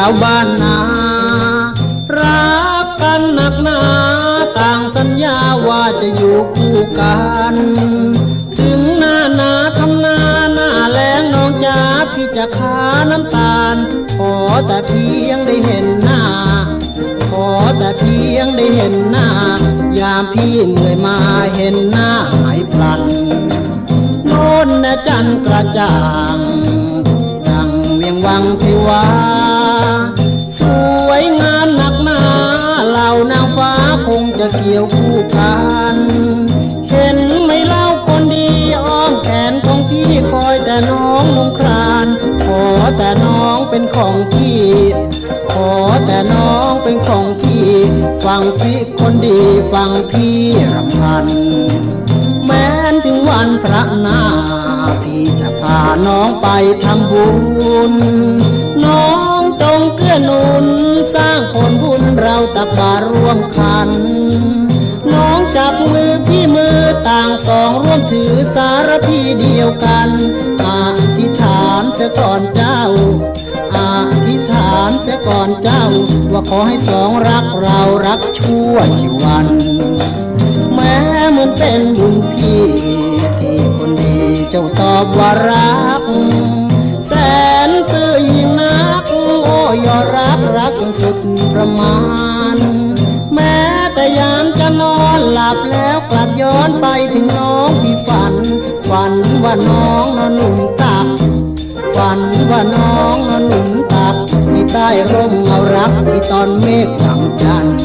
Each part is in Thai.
าวบ้านนา รักกันหนักหนาต่างสัญญาว่าจะอยู่คู่กัน ถึงหน้านาทำนาหน้าแรงน้องจ๋าพี่จะคาน้ำตาล ขอแต่เพียงได้เห็นหน้า ขอแต่เพียงได้เห็นหน้า ยามพี่เหนื่อยมาเห็นหน้าหายพลันโน่นนะจันกระจ่าง วา สวยงามหนักหนาเหล่านางฟ้าคงจะเกี่ยวคู่กันเห็นไหมเล่าคนดีอ้อมแขนของพี่คอยแต่น้องลงครานขอแต่น้องเป็นของพี่ขอแต่น้องเป็นของพี่ ฟังสิคนดีฟังพี่รำพัน แม้นถึงวันพระนาพี่จะพาน้องไปทำบุญ เกื้อหนุน สร้างผลบุญเราตักบาตรร่วมขัน น้องจับมือพี่มือต่างสองร่วมถือสารพีเดียวกันอธิษฐานเสียก่อนเจ้าอธิษฐานเสียก่อนเจ้า ว่าขอให้สองรักเรารักชั่วชีวัน แม้มันเป็นบุญพี่ที่คนดีเจ้าตอบว่ารั ประมาณ แม้แต่ยามจะนอนหลับแล้วกลับย้อนไปถึงน้องที่ฝัน ฝันว่าน้องนอนหนุ่มตัก ฝันว่าน้องนอนหนุนตักที่ใต้ร่มเงารักที่ตอนเมฆหลังจันทร์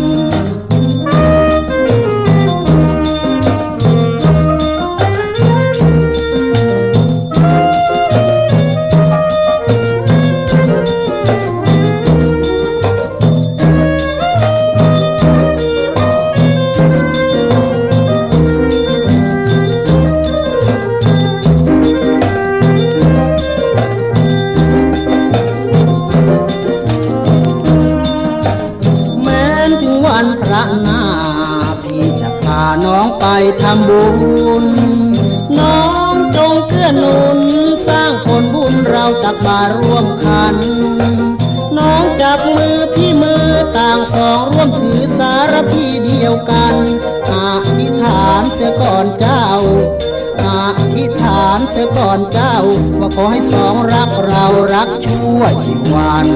ระนาพี่จะพาน้องไปทำบุญ น้องจงเกื้อหนุน สร้างผลบุญเราตักบารร่วมขัน น้องจับมือพี่มือต่างสองร่วมถือสารพีเดียวกันอธิษฐานเสียก่อนเจ้าอธิษฐานเสียก่อนเจ้าว่าขอให้สองรักเรารักชั่วชีวัน